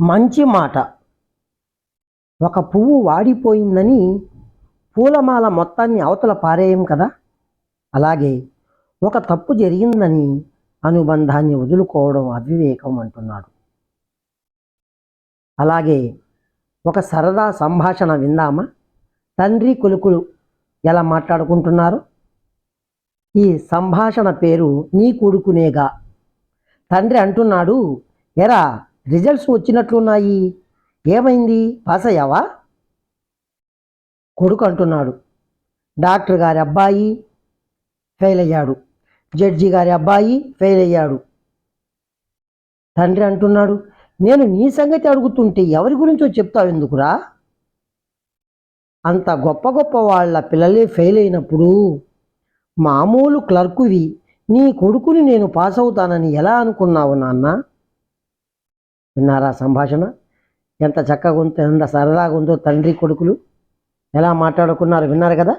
మంచి మాట. ఒక పువ్వు వాడిపోయిందని పూలమాల మొత్తాన్ని అవతల పారేయం కదా? అలాగే ఒక తప్పు జరిగిందని అనుబంధాన్ని వదులుకోవడం అవివేకం అంటున్నాడు. అలాగే ఒక సరదా సంభాషణ విందామా? తండ్రి కొలుకులు ఎలా మాట్లాడుకుంటున్నారు? ఈ సంభాషణ పేరు నీ కొడుకునేగా. తండ్రి అంటున్నాడు ఎరా రిజల్ట్స్ వచ్చినట్లున్నాయి. ఏమైంది? పాస్ అయ్యావా కొడుకు అంటున్నాడు. డాక్టర్ గారి అబ్బాయి ఫెయిల్ అయ్యాడు జడ్జి గారి అబ్బాయి ఫెయిల్ అయ్యాడు తండ్రి అంటున్నాడు నేను నీ సంగతి అడుగుతుంటే ఎవరి గురించో చెప్తావు ఎందుకురా? అంత గొప్ప గొప్ప వాళ్ళ పిల్లలే ఫెయిల్ అయినప్పుడు మామూలు క్లర్కువి నీ కొడుకుని నేను పాస్ అవుతానని ఎలా అనుకున్నావు నాన్న? విన్నారా సంభాషణ? ఎంత చక్కగా ఉందో ఎంత సరదాగా ఉందో తండ్రి కొడుకులు ఎలా మాట్లాడుకున్నారు విన్నారు కదా?